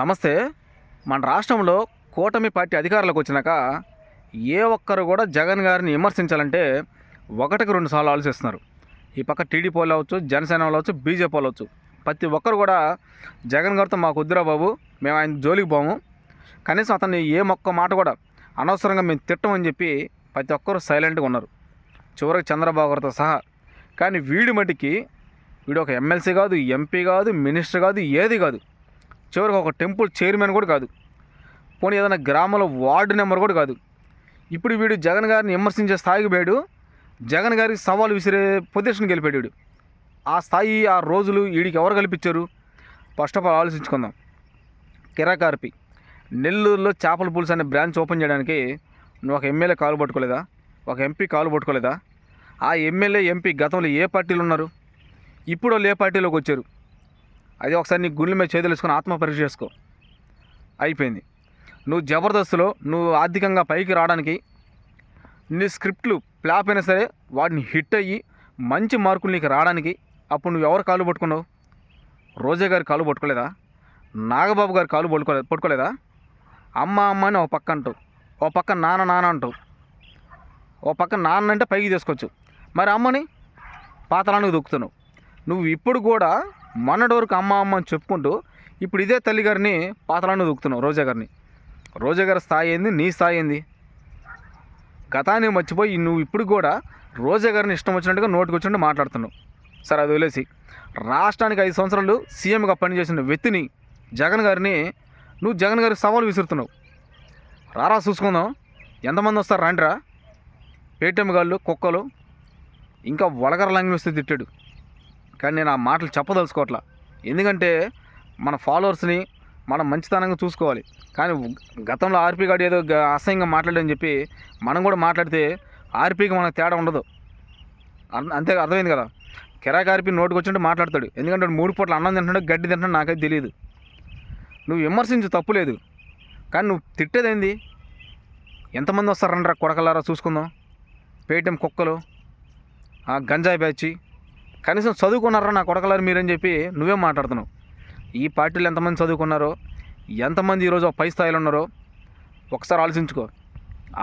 నమస్తే. మన రాష్ట్రంలో కూటమి పార్టీ అధికారులకు వచ్చినాక ఏ ఒక్కరు కూడా జగన్ గారిని విమర్శించాలంటే ఒకటికి రెండు సార్లు ఆలోచిస్తున్నారు. ఈ పక్క టీడీపీ వాళ్ళు అవ్వచ్చు జనసేన వాళ్ళు అవ్వచ్చు బీజేపీ వాళ్ళు అవ్వచ్చు. ప్రతి ఒక్కరు కూడా జగన్ గారితో మాకు వద్దురా బాబు మేము ఆయన జోలికి పోము. కనీసం అతన్ని ఏ మొక్క మాట కూడా అనవసరంగా మేము తిట్టమని చెప్పి ప్రతి ఒక్కరు సైలెంట్గా ఉన్నారు. చివరికి చంద్రబాబు గారితో సహా. కానీ వీడి మటుకి వీడు ఒక ఎమ్మెల్సీ కాదు ఎంపీ కాదు మినిస్టర్ కాదు ఏది కాదు. చివరికి ఒక టెంపుల్ చైర్మన్ కూడా కాదు. పోనీ ఏదైనా గ్రామంలో వార్డు నెంబర్ కూడా కాదు. ఇప్పుడు వీడు జగన్ గారిని విమర్శించే స్థాయికి పోయాడు. జగన్ గారికి సవాలు విసిరే పొజిషన్కి వెళ్ళిపోయాడు వీడు. ఆ స్థాయి ఆ రోజులు వీడికి ఎవరు కల్పించారు? ఫస్ట్ ఆఫ్ ఆల్ ఆలోచించుకుందాం. కిరాకార్పి. నెల్లూరులో చేపల పులుసు అనే బ్రాంచ్ ఓపెన్ చేయడానికి నువ్వు ఒక ఎమ్మెల్యే కాలు పట్టుకోలేదా? ఒక ఎంపీ కాలు పట్టుకోలేదా? ఆ ఎమ్మెల్యే ఎంపీ గతంలో ఏ పార్టీలు ఉన్నారు? ఇప్పుడు వాళ్ళు ఏ పార్టీలోకి వచ్చారు? అది ఒకసారి నీ గుండెల మీద చేతులేసుకొని ఆత్మ పరీక్ష చేసుకో. అయిపోయింది. నువ్వు జబర్దస్త్లో నువ్వు ఆర్థికంగా పైకి రావడానికి నీ స్క్రిప్ట్లు ఫ్లాప్ అయినా సరే వాటిని హిట్ అయ్యి మంచి మార్కులు నీకు రావడానికి అప్పుడు నువ్వు ఎవరు కాలు పట్టుకున్నావు? రోజా గారి కాలు పట్టుకోలేదా? నాగబాబు గారి కాలు పట్టుకోలేదు పట్టుకోలేదా? అమ్మ అమ్మ అని ఒక పక్క అంటావు. ఓ పక్క నాన్న నాన్న అంటావు. ఓ పక్క నాన్న అంటే పైకి తీసుకోవచ్చు మరి అమ్మని పాతలానికి దొక్కుతున్నావు. నువ్వు ఇప్పుడు కూడా మొన్నటి వరకు అమ్మ అమ్మ అని చెప్పుకుంటూ ఇప్పుడు ఇదే తల్లి గారిని పాతలాన్ని దొక్కుతున్నావు రోజా గారిని. రోజా గారి స్థాయి ఏంది? నీ స్థాయి ఏంది? గతాన్ని మర్చిపోయి నువ్వు ఇప్పుడు కూడా రోజా గారిని ఇష్టం వచ్చినట్టుగా నోటికి వచ్చినట్టు మాట్లాడుతున్నావు. సరే అది వదిలేసి. రాష్ట్రానికి ఐదు సంవత్సరాలు సీఎంగా పనిచేసిన వ్యక్తిని జగన్ గారిని నువ్వు జగన్ గారికి సవాల్ విసురుతున్నావు. రారా చూసుకుందాం. ఎంతమంది వస్తారు? రండిరా? పేటీఎం గాళ్ళు కుక్కలు ఇంకా వలగర లాంగ్వేజ్ తిట్టాడు. కానీ నేను ఆ మాటలు చెప్పదలుచుకోవట్లా. ఎందుకంటే మన ఫాలోవర్స్ని మనం మంచితనంగా చూసుకోవాలి. కానీ గతంలో ఆర్పీ గారు ఏదో అసహ్యంగా మాట్లాడని చెప్పి మనం కూడా మాట్లాడితే ఆర్పీకి మనకు తేడా ఉండదు. అంతే అర్థమైంది కదా? కిరాక్ ఆర్పీ నోటికి వచ్చినట్టు మాట్లాడతాడు. ఎందుకంటే మూడు పూట్ల అన్నం తింటున్నాడు గడ్డి తింటున్నాడు నాకైతే తెలియదు నువ్వు విమర్శించు తప్పు లేదు. కానీ నువ్వు తిట్టేదేంది? ఎంతమంది వస్తారంటారా కొడకలారా చూసుకుందాం. పేటిఎం కుక్కలు ఆ గంజాయి బ్యాచి కనీసం చదువుకున్నారా నా కొడకలారు మీరని చెప్పి నువ్వేం మాట్లాడుతున్నావు? ఈ పార్టీలు ఎంతమంది చదువుకున్నారో ఎంతమంది ఈరోజు పై స్థాయిలో ఉన్నారో ఒకసారి ఆలోచించుకో.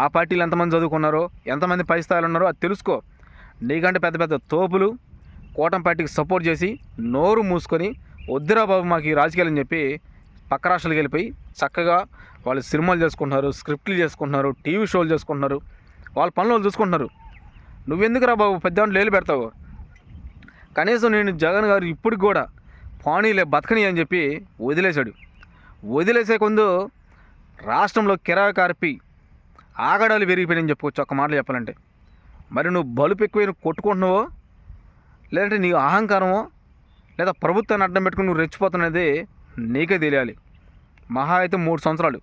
ఆ పార్టీలు ఎంతమంది చదువుకున్నారో ఎంతమంది పై స్థాయిలో ఉన్నారో అది తెలుసుకో. నీకంటే పెద్ద పెద్ద తోపులు కూటమి పార్టీకి సపోర్ట్ చేసి నోరు మూసుకొని వద్దురా బాబు మాకు ఈ రాజకీయాలని చెప్పి పక్క రాష్ట్రాలకు వెళ్ళిపోయి చక్కగా వాళ్ళు సినిమాలు చేసుకుంటున్నారు స్క్రిప్ట్లు చేసుకుంటున్నారు టీవీ షోలు చేసుకుంటున్నారు వాళ్ళ పనులు వాళ్ళు చూసుకుంటున్నారు. నువ్వెందుకురా బాబు పెద్ద లేలు పెడతావు? కనీసం నేను జగన్ గారు ఇప్పుడు కూడా పానీలే బతకని అని చెప్పి వదిలేశాడు. వదిలేసే కొందు రాష్ట్రంలో కిరాయి కార్పి ఆగడాలు పెరిగిపోయినాయని చెప్పుకోవచ్చు ఒక మాటలు చెప్పాలంటే. మరి నువ్వు బలుపు ఎక్కువ కొట్టుకుంటున్నావో? లేదంటే నీ అహంకారమో? లేదా ప్రభుత్వాన్ని అడ్డం పెట్టుకుని నువ్వు రెచ్చిపోతున్నది నీకే తెలియాలి. మహా అయితే మూడు సంవత్సరాలు.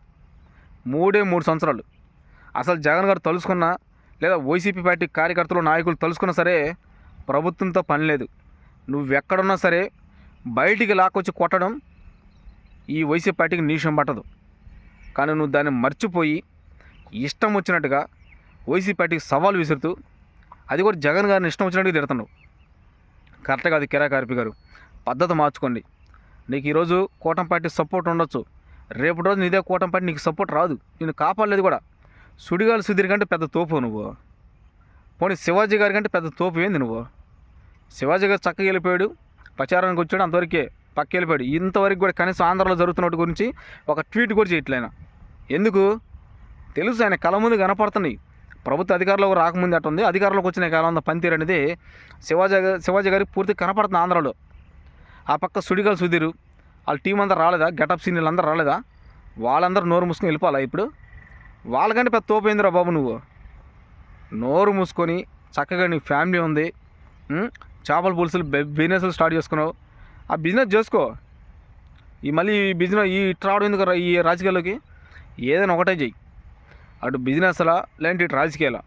మూడే మూడు సంవత్సరాలు. అసలు జగన్ గారు తలుసుకున్నా లేదా వైసీపీ పార్టీ కార్యకర్తలు నాయకులు తలుసుకున్నా సరే ప్రభుత్వంతో పని లేదు. నువ్వు ఎక్కడున్నా సరే బయటికి లాక్కొచ్చి కొట్టడం ఈ వైసీపీ పార్టీకి నీషం పట్టదు. కానీ నువ్వు దాన్ని మర్చిపోయి ఇష్టం వచ్చినట్టుగా వైసీపీ పార్టీకి సవాల్ విసురుతూ అది కూడా జగన్ గారిని ఇష్టం వచ్చినట్టుగా తిడుతున్నావు. కరెక్ట్ కాదు కిరాకార్పి గారు. పద్ధతి మార్చుకోండి. నీకు ఈరోజు కూటమి పార్టీ సపోర్ట్ ఉండొచ్చు. రేపటి రోజు నీదే కూటమి పార్టీ నీకు సపోర్ట్ రాదు. నేను కాపాడలేదు కూడా. సుడిగాలు సుధీర్ కంటే పెద్ద తోపు నువ్వు. పోనీ శివాజీ గారి కంటే పెద్ద తోపు ఏంది నువ్వు? శివాజీ గారు చక్కగా వెళ్ళిపోయాడు. ప్రచారానికి వచ్చాడు. అంతవరకే పక్క వెళ్ళిపోయాడు. ఇంతవరకు కూడా కనీసం ఆంధ్రాలో జరుగుతున్నట్టు గురించి ఒక ట్వీట్ కూడా చేయట్లేన ఎందుకు? తెలుసు ఆయన కళ ముందు కనపడుతున్నాయి. ప్రభుత్వ అధికారంలోకి రాకముందు అట్ట ఉంది. అధికారంలోకి వచ్చిన కాలం పనితీరు అనేది శివాజీ గారి శివాజీ గారికి పూర్తిగా కనపడుతుంది ఆంధ్రాలో. ఆ పక్క సుడిగాలు సుధీరు వాళ్ళ టీం అంతా రాలేదా? గెటప్ సీనియర్లు అందరూ రాలేదా? వాళ్ళందరూ నోరు మూసుకొని వెళ్ళిపోవాలా ఇప్పుడు? వాళ్ళకంటే పెద్ద తోపేందిరా బాబు నువ్వు? నోరు మూసుకొని చక్కగా నీ ఫ్యామిలీ ఉంది. చేపల పులుసులు బిజినెస్లు స్టార్ట్ చేసుకున్నావు. ఆ బిజినెస్ చేసుకో. ఈ మళ్ళీ ఈ బిజినెస్ ఈ ఇటు రావడం ఎందుకు ఈ రాజకీయాల్లోకి? ఏదైనా ఒకటే చెయ్యి. అటు బిజినెస్లా లేదంటే ఇటు రాజకీయాలా?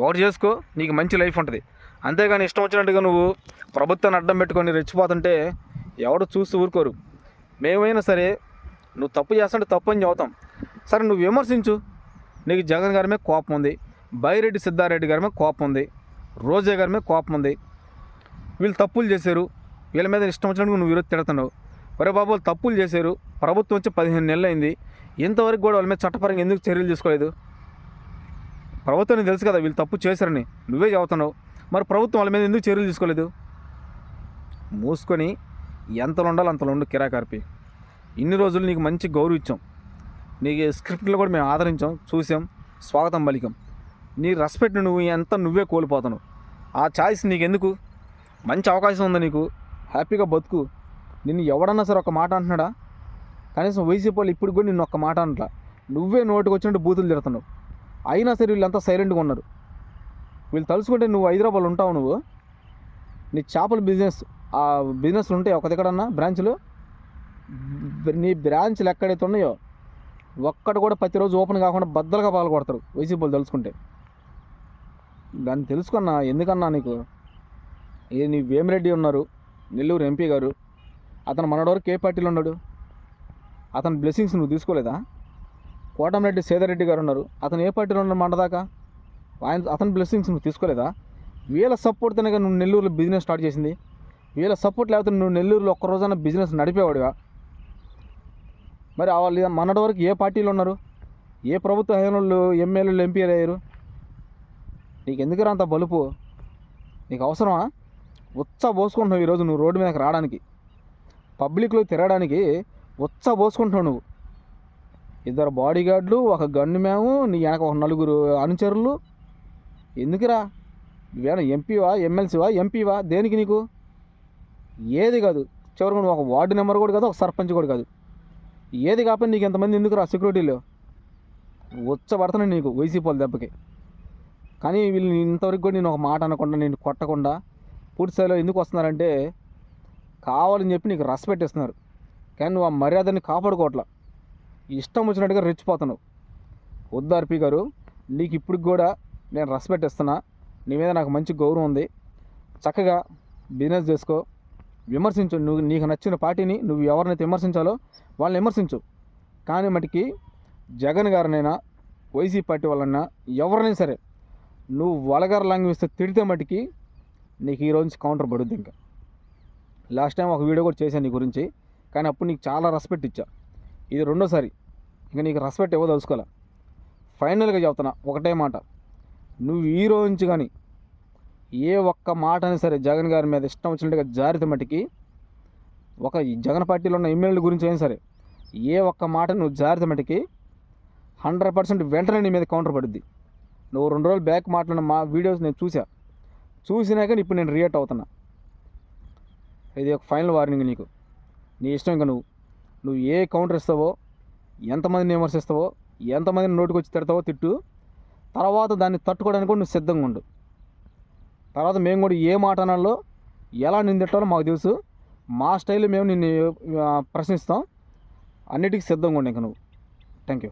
ఒకటి చేసుకో నీకు మంచి లైఫ్ ఉంటుంది. అంతేగాని ఇష్టం వచ్చినట్టుగా నువ్వు ప్రభుత్వాన్ని అడ్డం పెట్టుకొని రెచ్చిపోతుంటే ఎవడు చూస్తూ ఊరుకోరు. మేమైనా సరే నువ్వు తప్పు చేస్తుంటే తప్పు అని చెబుతాం. సరే నువ్వు విమర్శించు. నీకు జగన్ గారి మీద కోపం ఉంది. బైరెడ్డి సిద్ధారెడ్డి గారి మీద కోపం ఉంది. రోజా గారి మీద కోపం ఉంది. వీళ్ళు తప్పులు చేశారు. వీళ్ళ మీద ఇష్టం వచ్చినట్టు నువ్వు విరోధి తిడుతున్నావు. ఒరే బాబు వాళ్ళు తప్పులు చేశారు. ప్రభుత్వం వచ్చి పదిహేను నెలలు అయింది. ఇంతవరకు కూడా వాళ్ళ మీద చట్టపరంగా ఎందుకు చర్యలు తీసుకోలేదు? ప్రభుత్వానికి తెలుసు కదా వీళ్ళు తప్పు చేశారని. నువ్వే చెబుతున్నావు. మరి ప్రభుత్వం వాళ్ళ మీద ఎందుకు చర్యలు తీసుకోలేదు? మూసుకొని ఎంతలో ఉండాలో అంతలో ఉండు కిరాకార్పి ఇన్ని రోజులు నీకు మంచి గౌరవ ఇచ్చాం నీకు స్క్రిప్ట్లో కూడా మేము ఆదరించాం చూసాం. స్వాగతం పలికాం నీ రెస్పెక్ట్ నువ్వు ఎంత నువ్వే కోల్పోతున్నావు. ఆ ఛాయిస్ నీకెందుకు? మంచి అవకాశం ఉంది నీకు. హ్యాపీగా బతుకు. నిన్ను ఎవడన్నా సరే ఒక మాట అంటున్నాడా? కనీసం వైసీపీ వాళ్ళు ఇప్పుడు కూడా నిన్ను ఒక్క మాట అంటలా. నువ్వే నోటికి వచ్చినట్టు బూతులు తిడుతున్నావు. అయినా సరే వీళ్ళంతా సైలెంట్గా ఉన్నారు. వీళ్ళు తలుచుకుంటే నువ్వు హైదరాబాద్లో ఉంటావు నువ్వు. నీ చేపల బిజినెస్ ఆ బిజినెస్లు ఉంటాయి ఒక దగ్గరన్నా బ్రాంచ్లు? నీ బ్రాంచ్లు ఎక్కడైతే ఉన్నాయో ఒక్కడ కూడా ప్రతిరోజు ఓపెన్ కాకుండా బద్దలుగా పాల్గొడతారు వైసీపీ వాళ్ళు తలుచుకుంటే. దాన్ని తెలుసుకున్నా ఎందుకన్నా నీకు? ఏ నీ వేమిరెడ్డి ఉన్నారు నెల్లూరు ఎంపీ గారు. అతను మనడోరు వరకు ఏ పార్టీలో ఉన్నాడు? అతని బ్లెస్సింగ్స్ నువ్వు తీసుకోలేదా? కోటంరెడ్డి సేదరెడ్డి గారు ఉన్నారు. అతను ఏ పార్టీలో ఉన్నాడు మండదాకా ఆయన అతని బ్లెస్సింగ్స్ నువ్వు తీసుకోలేదా? వీళ్ళ సపోర్ట్తోనే కదా నువ్వు నెల్లూరులో బిజినెస్ స్టార్ట్ చేసింది. వీళ్ళ సపోర్ట్ లేకపోతే నువ్వు నెల్లూరులో ఒక్క రోజున బిజినెస్ నడిపేవాడివా? మరి వాళ్ళు మనటి వరకు ఏ పార్టీలు ఉన్నారు? ఏ ప్రభుత్వ హయాంలో ఎమ్మెల్యేలు ఎంపీలు అయ్యారు? నీకు ఎందుకురా అంత బలుపు? నీకు అవసరమా? ఉత్స పోసుకుంటున్నావు ఈరోజు నువ్వు రోడ్డు మీదకి రావడానికి. పబ్లిక్లో తిరగడానికి ఉత్స పోసుకుంటున్నావు నువ్వు. ఇద్దరు బాడీ గార్డులు ఒక గన్ను మేము నీ వెనక ఒక నలుగురు అనుచరులు. ఎందుకురా? నువ్వేనా ఎంపీవా ఎమ్మెల్సీవా ఎంపీవా? దేనికి నీకు? ఏది కాదు. చివరికి నువ్వు ఒక వార్డు నెంబర్ కూడా కాదు ఒక సర్పంచ్ కూడా కాదు. ఏది కాకపోతే నీకు ఎంతమంది ఎందుకురా సెక్యూరిటీలో? వచ్చబడుతున్నాయి నీకు వైసీపీ వాళ్ళ దెబ్బకి. కానీ వీళ్ళు ఇంతవరకు కూడా నేను ఒక మాట అనకుండా నేను కొట్టకుండా పూర్తి స్థాయిలో ఎందుకు వస్తున్నారంటే కావాలని చెప్పి నీకు రెస్పెక్ట్ ఇస్తున్నారు కానీ నువ్వు ఆ మర్యాదని కాపాడుకోవట్లా. ఇష్టం వచ్చినట్టుగా రెచ్చిపోతున్నావు. వద్దర్పి గారు నీకు ఇప్పుడు కూడా నేను రెస్పెక్ట్ ఇస్తున్నా నీ మీద నాకు మంచి గౌరవం ఉంది. చక్కగా బిజినెస్ చేసుకో. విమర్శించు. నువ్వు నీకు నచ్చిన పార్టీని నువ్వు ఎవరినైతే విమర్శించాలో వాళ్ళని విమర్శించు. కానీ మటుకి జగన్ గారినైనా వైసీపీ పార్టీ వాళ్ళైనా ఎవరినైనా సరే నువ్వు వలగర్ లాంగ్వేజ్తో తిడితే మటుకి నీకు ఈ రోజు కౌంటర్ పడుద్ది ఇంకా. లాస్ట్ టైం ఒక వీడియో కూడా చేశాను నీ గురించి కానీ అప్పుడు నీకు చాలా రెస్పెక్ట్ ఇచ్చా. ఇది రెండోసారి. ఇంకా నీకు రెస్పెక్ట్ ఇవ్వదలుచుకోలే ఫైనల్గా చెప్తున్నా ఒకటే మాట. నువ్వు ఈ రోజు నుంచి కానీ ఏ ఒక్క మాట అయినా సరే జగన్ గారి మీద ఇష్టం వచ్చినట్టుగా జారిత మటుకి ఒక జగన్ పార్టీలో ఉన్న ఎమ్మెల్యేల గురించి అయినా సరే ఏ ఒక్క మాట నువ్వు జారిత మటుకి హండ్రెడ్ పర్సెంట్ వెంటనే నీ మీద కౌంటర్ పడుద్ది. నువ్వు రెండు రోజులు బ్యాక్ మాట్లాడిన మా వీడియోస్ నేను చూసా చూసినాక ఇప్పుడు నేను రియాక్ట్ అవుతున్నా. ఇది ఒక ఫైనల్ వార్నింగ్ నీకు. నీ ఇష్టం ఇంకా నువ్వు. నువ్వు ఏ కౌంటర్ ఇస్తావో ఎంతమందిని విమర్శిస్తావో ఎంతమందిని నోటికి వచ్చి తిడతావో తిట్టు. తర్వాత దాన్ని తట్టుకోవడానికి కూడా నువ్వు సిద్ధంగా ఉండు. తర్వాత మేము కూడా ఏ మాట అనాలో ఎలా నిందిట్టాలో మాకు తెలుసు. మా స్టైల్లో మేము నిన్ను ప్రశ్నిస్తాం. అన్నిటికీ సిద్ధంగా ఉండు ఇంకా నువ్వు. Thank you